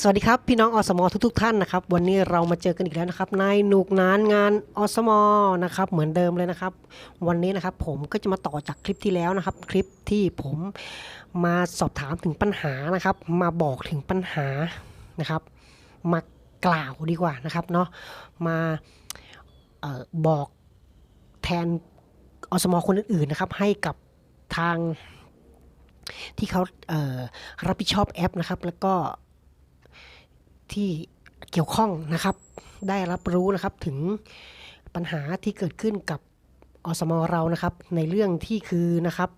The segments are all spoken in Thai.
สวัสดีครับ พี่น้องอสมอทุกๆท่านนะครับ วันนี้เรามาเจอกันอีกแล้วนะครับในหนุกนานงานอสมอนะครับเหมือนเดิมเลยนะครับ วันนี้นะครับผมก็จะมาต่อจากคลิปที่แล้วนะครับ คลิปที่ผมมาสอบถามถึงปัญหานะครับ มาบอกถึงปัญหานะครับ มากล่าวดีกว่านะครับเนาะมาออบอกแทนอสมอคนอื่นๆนะครับ ให้กับทางที่เขาเรับผิดชอบแอปนะครับ แล้วก็ ที่เกี่ยวข้องนะครับ ได้รับรู้นะครับถึงปัญหาที่เกิดขึ้นกับอสมเรานะครับ ในเรื่องที่คือนะครับ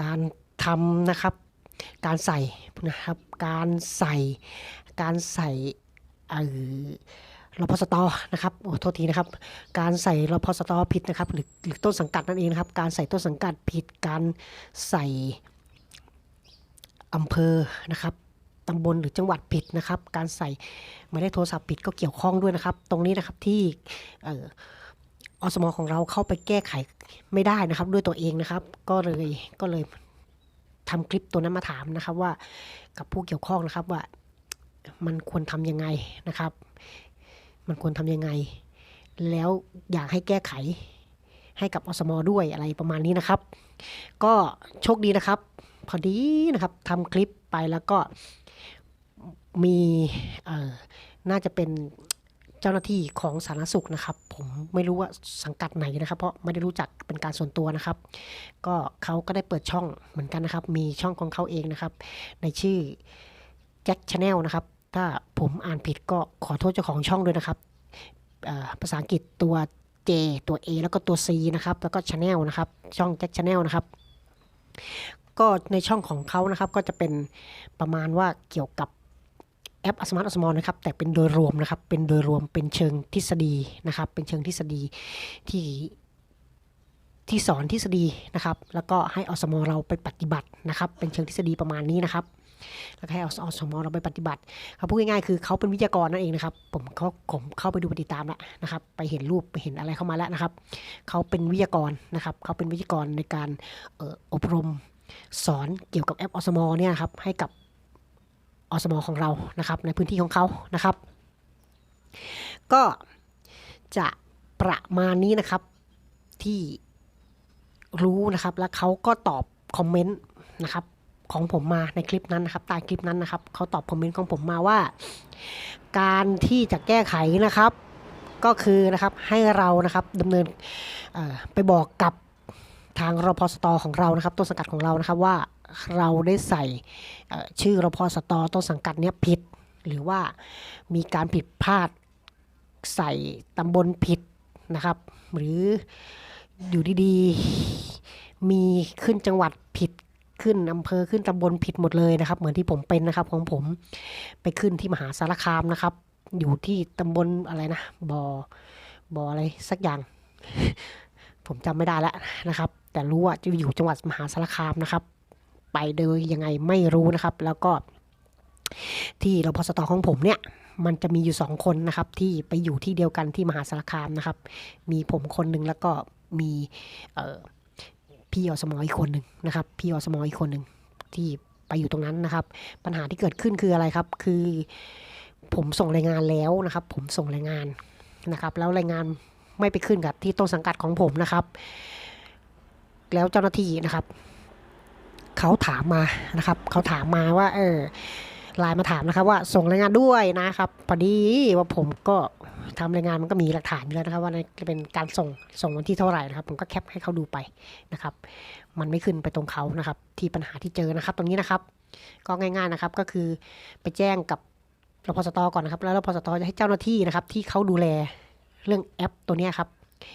การทำนะครับ การใส่นะครับ การใส่ การใส่เอ่อรพสตนะครับโอ้โทษทีนะครับ การใส่รพสตผิดนะครับหรือหรือต้นสังกัดนั่นเองนะครับ การใส่ต้นสังกัดผิด การใส่อำเภอนะครับ ตำบลหรือจังหวัดผิดนะครับ การใส่หมายเลขโทรศัพท์ผิดก็เกี่ยวข้องด้วยนะครับ ตรงนี้นะครับที่เอ่ออสมของเราเข้าไปแก้ไขไม่ได้นะครับ ด้วยตัวเองนะครับ ก็เลยก็เลยทำคลิปตัวนั้นมาถามนะครับว่ากับผู้เกี่ยวข้องนะครับว่ามันควรทำยังไงนะครับ มันควรทำยังไง แล้วอยากให้แก้ไขให้กับอสมด้วยอะไรประมาณนี้นะครับ ก็โชคดีนะครับ พอดีนะครับทำคลิปไปแล้วก็ มีน่าจะเป็นเจ้าหน้าที่ของสาธารณสุขนะครับ ผมไม่รู้ว่าสังกัดไหนนะครับ เพราะไม่ได้รู้จักเป็นการส่วนตัวนะครับ ก็เขาก็ได้เปิดช่องเหมือนกันนะครับ มีช่องของเขาเองนะครับ ในชื่อแจ็คชาแนลนะครับ ถ้าผมอ่านผิดก็ขอโทษเจ้าของช่องด้วยนะครับภาษาอังกฤษตัว J ตัว A แล้วก็ตัว C นะครับ แล้วก็ชาแนลนะครับ ช่องแจ็คชาแนลนะครับ ก็ในช่องของเขานะครับ ก็จะเป็นประมาณว่าเกี่ยวกับ แอป Smart o s m o นะครับแต่เป็นโดยรวมนะครับเป็นโดยรวมเป็นเชิงทฤษฎีนะครับเป็นเชิงทฤษฎีที่ที่สอนทฤษฎีนะครับ แล้วก็ให้อสมอเราไปปฏิบัตินะครับ เป็นเชิงทฤษฎีประมาณนี้นะครับ แล้วให้อสมอเราไปปฏิบัติเขาพูดง่ายๆคือเขาเป็นวิทยากรนั่นเองนะครับ ผมเขาผมเข้าไปดูปฏิตามแล้วนะครับ ไปเห็นรูปไปเห็นอะไรเข้ามาแล้วนะครับ เขาเป็นวิทยากรนะครับ เขาเป็นวิทยากรในการอบรมสอนเกี่ยวกับแอปอสมอเนี่ยครับให้กับ อสมของเรานะครับในพื้นที่ของเขานะครับ ก็จะประมาณนี้นะครับที่รู้นะครับ แล้วเขาก็ตอบคอมเมนต์นะครับของผมมาในคลิปนั้นนะครับใต้คลิปนั้นนะครับเขาตอบคอมเมนต์ของผมมาว่า การที่จะแก้ไขนะครับ ก็คือนะครับให้เรานะครับดำเนินไปบอกกับทางรพสตของเรานะครับต้นสังกัดของเรานะครับว่า เราได้ใส่ชื่อรพสตต้นสังกัดเนี้ยผิด หรือว่ามีการผิดพลาดใส่ตำบลผิดนะครับ หรืออยู่ดีๆมีขึ้นจังหวัดผิดขึ้นอำเภอขึ้นตำบลผิดหมดเลยนะครับ เหมือนที่ผมเป็นนะครับของผมไปขึ้นที่มหาสารคามนะครับ อยู่ที่ตำบลอะไรนะบอบออะไรสักอย่าง ผมจำไม่ได้แล้วนะครับ แต่รู้ว่าจะอยู่จังหวัดมหาสารคามนะครับ ไปโดยยังไงไม่รู้นะครับ แล้วก็ที่รพสตของผมเนี่ยมันจะมีอยู่สองคนนะครับ ที่ไปอยู่ที่เดียวกันที่มหาสารคามนะครับ มีผมคนหนึ่งแล้วก็มีพี่อสมอีกคนหนึ่งนะครับพี่อสมอีกคนหนึ่งที่ไปอยู่ตรงนั้นนะครับ ปัญหาที่เกิดขึ้นคืออะไรครับ คือผมส่งรายงานแล้วนะครับ ผมส่งรายงานนะครับ แล้วรายงานไม่ไปขึ้นกับที่ต้นสังกัดของผมนะครับ แล้วเจ้าหน้าที่นะครับ เขาถามมานะครับ เขาถามมาว่า เออไลน์มาถามนะครับ ว่าส่งรายงานด้วยนะครับพอดีว่าผมก็ทำรายงานมันก็มีหลักฐานอยู่แล้วนะครับ ว่าเป็นการส่งส่งวันที่เท่าไหร่นะครับ ผมก็แคปให้เขาดูไปนะครับ มันไม่ขึ้นไปตรงเขานะครับ ที่ปัญหาที่เจอนะครับ ตรงนี้นะครับ ก็ง่าย ๆนะครับ ก็คือไปแจ้งกับรพสตก่อนนะครับ แล้วรพสตจะให้เจ้าหน้าที่นะครับ ที่เขาดูแลเรื่องแอปตัวนี้ครับ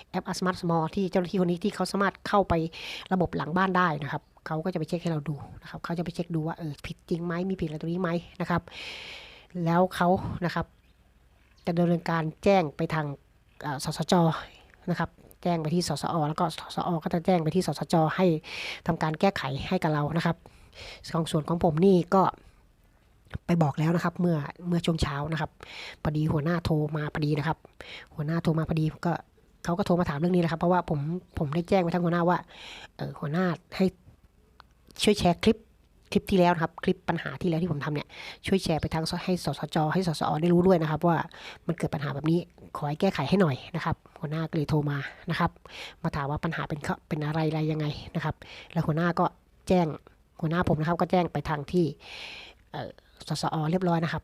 แอป Smart Small ที่เจ้าหน้าที่คนนี้ที่เขาสามารถเข้าไประบบหลังบ้านได้นะครับเขาก็จะไปเช็คให้เราดูนะครับเขาจะไปเช็คดูว่าเออผิดจริงไหมมีผิดอะไรตรงนี้ไหมนะครับ แล้วเขานะครับจะดำเนินการแจ้งไปทางสสจนะครับแจ้งไปที่สสอแล้วก็สสอก็จะแจ้งไปที่สสจให้ทำการแก้ไขให้กับเรานะครับของส่วนของผมนี่ก็ไปบอกแล้วนะครับเมื่อเมื่อช่วงเช้านะครับพอดีหัวหน้าโทรมาพอดีนะครับ หัวหน้าโทรมาพอดีก็ เขาก็โทรมาถามเรื่องนี้แหละครับ เพราะว่าผมผมได้แจ้งไปทางหัวหน้าว่าเออหัวหน้าให้ช่วยแชร์คลิปคลิปที่แล้วครับคลิปปัญหาที่แล้วที่ผมทำเนี่ยช่วยแชร์ไปทางให้สสจให้สสอได้รู้ด้วยนะครับ ว่ามันเกิดปัญหาแบบนี้ขอให้แก้ไขให้หน่อยนะครับ หัวหน้าก็เลยโทรมานะครับ มาถามว่าปัญหาเป็นเป็นอะไรอะไรยังไงนะครับ แล้วหัวหน้าก็แจ้งหัวหน้าผมนะครับ ก็แจ้งไปทางที่สสอเรียบร้อยนะครับ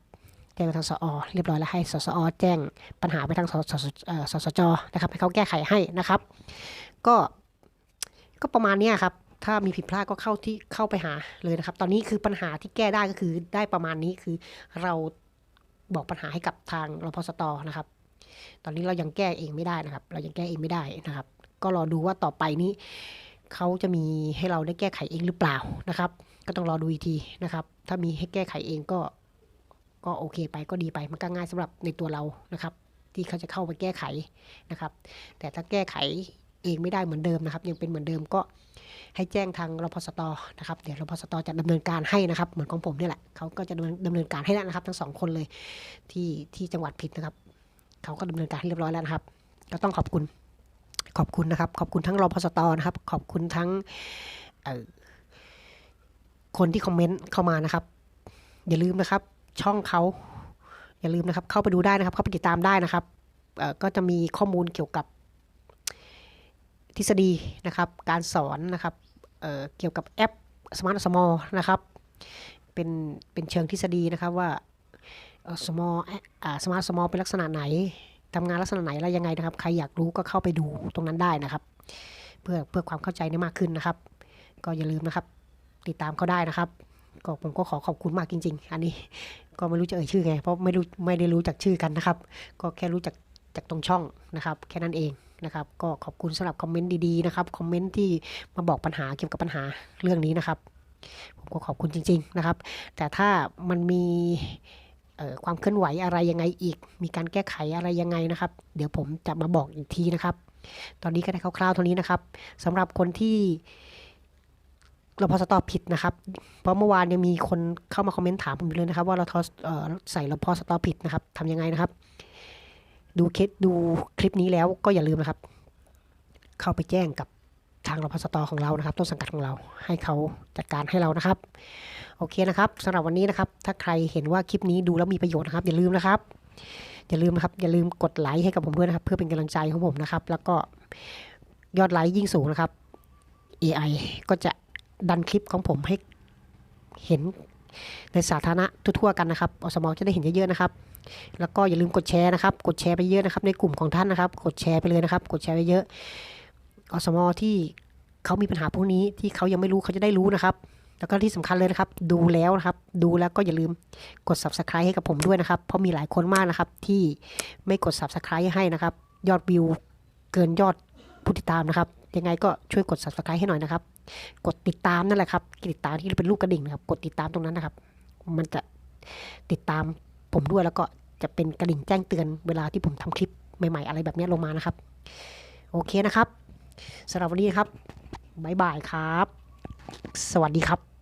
แจ้งไปทางสอเรียบร้อยแล้วให้สสอแจ้งปัญหาไปทางสสสสจนะครับให้เขาแก้ไขให้นะครับ ก็ก็ประมาณนี้ครับถ้ามีผิดพลาดก็เข้าที่เข้าไปหาเลยนะครับ ตอนนี้คือปัญหาที่แก้ได้ก็คือได้ประมาณนี้คือเราบอกปัญหาให้กับทางรพสตนะครับ ตอนนี้เรายังแก้เองไม่ได้นะครับ เรายังแก้เองไม่ได้นะครับ ก็รอดูว่าต่อไปนี้เขาจะมีให้เราได้แก้ไขเองหรือเปล่านะครับ ก็ต้องรอดูอีกทีนะครับ ถ้ามีให้แก้ไขเองก็ ก็โอเคไปก็ดีไปมันก็ง่ายสำหรับในตัวเรานะครับ ที่เขาจะเข้าไปแก้ไขนะครับ แต่ถ้าแก้ไขเองไม่ได้เหมือนเดิมนะครับ ยังเป็นเหมือนเดิมก็ให้แจ้งทางรพสตนะครับเดี๋ยวรพสตจะดำเนินการให้นะครับ เหมือนของผมนี่แหละเขาก็จะดำเนินดำเนินการให้แล้วนะครับ ทั้งสองคนเลยที่ที่จังหวัดผิดนะครับเขาก็ดำเนินการให้เรียบร้อยแล้วนะครับ ก็ต้องขอบคุณขอบคุณนะครับ ขอบคุณทั้งรพสตนะครับ ขอบคุณทั้งคนที่คอมเมนต์เข้ามานะครับ อย่าลืมนะครับ ช่องเขาอย่าลืมนะครับ เข้าไปดูได้นะครับ เข้าไปติดตามได้นะครับก็จะมีข้อมูลเกี่ยวกับทฤษฎีนะครับ การสอนนะครับเเกี่ยวกับแอป Smart Small นะครับเป็นเป็นเชิงทฤษฎีนะครับว่า small อ่า Smart Small เป็นลักษณะไหนทำงานลักษณะไหนอะไรยังไงนะครับ ใครอยากรู้ก็เข้าไปดูตรงนั้นได้นะครับ เพื่อเพื่อความเข้าใจได้มากขึ้นนะครับ ก็อย่าลืมนะครับ ติดตามเขาได้นะครับ ก็ผมก็ขอขอบคุณมากจริง ๆ อันนี้ก็ไม่รู้จะเอ่ยชื่อไง เพราะไม่รู้ไม่ได้รู้จักชื่อกันนะครับ ก็แค่รู้จักจากตรงช่องนะครับ แค่นั้นเองนะครับ ก็ขอบคุณสำหรับคอมเมนต์ดีๆนะครับ คอมเมนต์ที่มาบอกปัญหาเกี่ยวกับปัญหาเรื่องนี้นะครับ ผมก็ขอบคุณจริง ๆนะครับ แต่ถ้ามันมีความเคลื่อนไหวอะไรยังไงอีก มีการแก้ไขอะไรยังไงนะครับ เดี๋ยวผมจะมาบอกอีกทีนะครับ ตอนนี้ก็ได้คร่าวๆเท่านี้นะครับสำหรับคนที่ เราพอสตผิดนะครับ เพราะเมื่อวานยังมีคนเข้ามาคอมเมนต์ถามผมอยู่เลยนะครับ ว่าเราทอใส่เราพอสตผิดนะครับทำยังไงนะครับ ดูเคสดูคลิปนี้แล้วก็อย่าลืมนะครับ เข้าไปแจ้งกับทางรพสตของเรานะครับต้นสังกัดของเราให้เขาจัดการให้เรานะครับ โอเคนะครับสำหรับวันนี้นะครับ ถ้าใครเห็นว่าคลิปนี้ดูแล้วมีประโยชน์นะครับ อย่าลืมนะครับ อย่าลืมนะครับ อย่าลืมกดไลค์ให้กับผมด้วยนะครับ เพื่อเป็นกำลังใจของผมนะครับ แล้วก็ยอดไลค์ยิ่งสูงนะครับ AI ก็จะ ดันคลิปของผมให้เห็นในสาธารณะทั่วๆกันนะครับอสมอจะได้เห็นเยอะๆนะครับ แล้วก็อย่าลืมกดแชร์นะครับ กดแชร์ไปเยอะนะครับ ในกลุ่มของท่านนะครับ กดแชร์ไปเลยนะครับ กดแชร์ไปเยอะอสมอที่เขามีปัญหาพวกนี้ที่เขายังไม่รู้เขาจะได้รู้นะครับ แล้วก็ที่สำคัญเลยนะครับ ดูแล้วนะครับ ดูแล้วก็อย่าลืมกด subscribe ให้กับผมด้วยนะครับ เพราะมีหลายคนมากนะครับ ที่ไม่กด subscribe ให้นะครับ ยอดวิวเกินยอดผู้ติดตามนะครับ ยังไงก็ช่วยกด subscribe ให้หน่อยนะครับ กดติดตามนั่นแหละครับติดตามที่เป็นรูปกระดิ่งนะครับ กดติดตามตรงนั้นนะครับ มันจะติดตามผมด้วยแล้วก็จะเป็นกระดิ่งแจ้งเตือนเวลาที่ผมทำคลิปใหม่ๆ อะไรแบบนี้ลงมานะครับ โอเคนะครับสำหรับวันนี้ครับบ๊ายบายครับ สวัสดีครับ